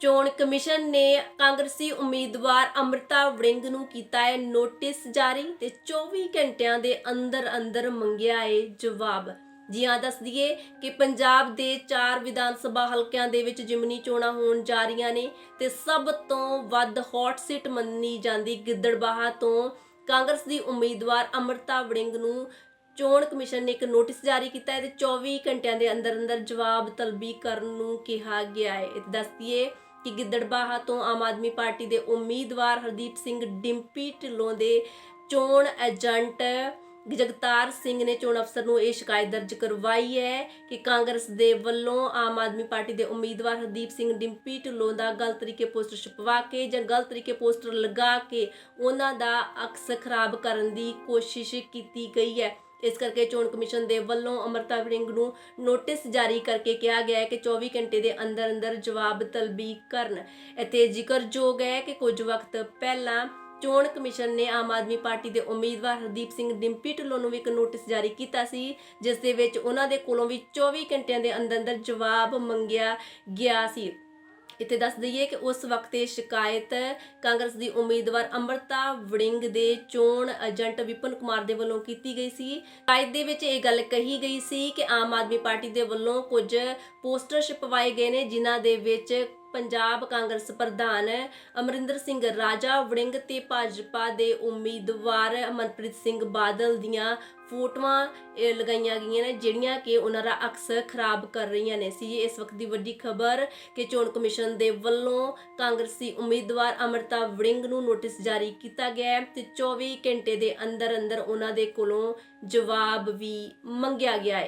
ਚੋਣ ਕਮਿਸ਼ਨ ਨੇ ਕਾਂਗਰਸੀ ਉਮੀਦਵਾਰ ਅੰਮ੍ਰਿਤਾ ਵੜਿੰਗ ਨੂੰ ਕੀਤਾ ਹੈ ਨੋਟਿਸ ਜਾਰੀ ਤੇ 24 ਘੰਟਿਆਂ ਦੇ ਅੰਦਰ ਅੰਦਰ ਮੰਗਿਆ ਹੈ ਜਵਾਬ। ਜੀ ਹਾਂ ਦੱਸ ਦਈਏ ਕਿ ਪੰਜਾਬ ਦੇ ਚਾਰ ਵਿਧਾਨ ਸਭਾ ਹਲਕਿਆਂ ਦੇ ਵਿੱਚ ਜਿਮਨੀ ਚੋਣਾਂ ਹੋਣ ਜਾ ਰਹੀਆਂ ਨੇ ਤੇ ਸਭ ਤੋਂ ਵੱਧ ਹੌਟ ਸੀਟ ਮੰਨੀ ਜਾਂਦੀ ਗਿੱਦੜਬਾਹਾ ਤੋਂ। ਕਾਂਗਰਸ ਦੀ ਉਮੀਦਵਾਰ ਅੰਮ੍ਰਿਤਾ ਵੜਿੰਗ ਨੂੰ ਚੋਣ ਕਮਿਸ਼ਨ ਨੇ ਇੱਕ ਨੋਟਿਸ ਜਾਰੀ ਕੀਤਾ ਹੈ ਤੇ 24 ਘੰਟਿਆਂ ਦੇ ਅੰਦਰ ਅੰਦਰ ਜਵਾਬ ਤਲਬੀ ਕਰਨ ਨੂੰ ਕਿਹਾ ਗਿਆ ਹੈ। ਦੱਸਦੀਏ ਕਿ ਗਿੱਦੜਬਾਹਾ ਤੋਂ ਆਮ ਆਦਮੀ ਪਾਰਟੀ ਦੇ ਉਮੀਦਵਾਰ ਹਰਦੀਪ ਸਿੰਘ ਡਿੰਪੀ ਢਿੱਲੋਂ ਦੇ ਚੋਣ ਏਜੰਟ ਜਗਤਾਰ ਸਿੰਘ ਨੇ ਚੋਣ ਅਫਸਰ ਨੂੰ ਇਹ ਸ਼ਿਕਾਇਤ ਦਰਜ ਕਰਵਾਈ ਹੈ ਕਿ ਕਾਂਗਰਸ ਦੇ ਵੱਲੋਂ ਆਮ ਆਦਮੀ ਪਾਰਟੀ ਦੇ ਉਮੀਦਵਾਰ ਹਰਦੀਪ ਸਿੰਘ ਡਿੰਪੀ ਢਿੱਲੋਂ ਦਾ ਗਲਤ ਤਰੀਕੇ ਪੋਸਟਰ ਛਪਵਾ ਕੇ ਜਾਂ ਗਲਤ ਤਰੀਕੇ ਪੋਸਟਰ ਲਗਾ ਕੇ ਉਹਨਾਂ ਦਾ ਅਕਸ ਖਰਾਬ ਕਰਨ ਦੀ ਕੋਸ਼ਿਸ਼ ਕੀਤੀ ਗਈ ਹੈ। ਇਸ ਕਰਕੇ ਚੋਣ ਕਮਿਸ਼ਨ ਦੇ ਵੱਲੋਂ ਅਮਰਤਾ ਵੜਿੰਗ ਨੂੰ ਨੋਟਿਸ ਜਾਰੀ ਕਰਕੇ ਕਿਹਾ ਗਿਆ ਹੈ ਕਿ 24 ਘੰਟੇ ਦੇ ਅੰਦਰ ਅੰਦਰ ਜਵਾਬ ਤਲਬੀ ਕਰਨ। ਇੱਥੇ ਜ਼ਿਕਰਯੋਗ ਹੈ ਕਿ ਕੁਝ ਵਕਤ ਪਹਿਲਾਂ ਚੋਣ ਕਮਿਸ਼ਨ ਨੇ ਆਮ ਆਦਮੀ ਪਾਰਟੀ ਦੇ ਉਮੀਦਵਾਰ ਹਰਦੀਪ ਸਿੰਘ ਡਿੰਪੀ ਢਿੱਲੋਂ ਨੂੰ ਵੀ ਇੱਕ ਨੋਟਿਸ ਜਾਰੀ ਕੀਤਾ ਸੀ, ਜਿਸ ਦੇ ਵਿੱਚ ਉਹਨਾਂ ਦੇ ਕੋਲੋਂ ਵੀ 24 ਘੰਟਿਆਂ ਦੇ ਅੰਦਰ ਅੰਦਰ ਜਵਾਬ ਮੰਗਿਆ ਗਿਆ ਸੀ। ਇੱਥੇ ਦੱਸ ਦਈਏ ਕਿ ਉਸ ਵਕਤ ਇਹ ਸ਼ਿਕਾਇਤ ਕਾਂਗਰਸ ਦੀ ਉਮੀਦਵਾਰ ਅੰਮ੍ਰਿਤਾ ਵੜਿੰਗ ਦੇ ਚੋਣ ਏਜੰਟ ਵਿਪਨ ਕੁਮਾਰ ਦੇ ਵੱਲੋਂ ਕੀਤੀ ਗਈ ਸੀ। ਸ਼ਿਕਾਇਤ ਦੇ ਵਿੱਚ ਇਹ ਗੱਲ ਕਹੀ ਗਈ ਸੀ ਕਿ ਆਮ ਆਦਮੀ ਪਾਰਟੀ ਦੇ ਵੱਲੋਂ ਕੁਝ ਪੋਸਟਰ ਛਪਵਾਏ ਗਏ ਨੇ, ਜਿਨ੍ਹਾਂ ਦੇ ਵਿੱਚ ਪੰਜਾਬ ਕਾਂਗਰਸ ਪ੍ਰਧਾਨ ਅਮਰਿੰਦਰ ਸਿੰਘ ਰਾਜਾ ਵੜਿੰਗ ਤੇ ਭਾਜਪਾ ਦੇ ਉਮੀਦਵਾਰ ਮਨਪ੍ਰੀਤ ਸਿੰਘ ਬਾਦਲ ਦੀਆਂ ਫੋਟੋਆਂ ਲਗਾਈਆਂ ਗਈਆਂ ਨੇ, ਜਿਹੜੀਆਂ ਕਿ ਉਹਨਾਂ ਦਾ ਅਕਸ ਖਰਾਬ ਕਰ ਰਹੀਆਂ ਨੇ। ਸੀ ਇਸ ਵਕਤ ਦੀ ਵੱਡੀ ਖਬਰ ਕਿ ਚੋਣ ਕਮਿਸ਼ਨ ਦੇ ਵੱਲੋਂ ਕਾਂਗਰਸੀ ਉਮੀਦਵਾਰ ਅਮਰਤਾ ਵੜਿੰਗ ਨੂੰ ਨੋਟਿਸ ਜਾਰੀ ਕੀਤਾ ਗਿਆ ਹੈ ਤੇ 24 ਘੰਟੇ ਦੇ ਅੰਦਰ ਅੰਦਰ ਉਹਨਾਂ ਦੇ ਕੋਲੋਂ ਜਵਾਬ ਵੀ ਮੰਗਿਆ ਗਿਆ ਹੈ।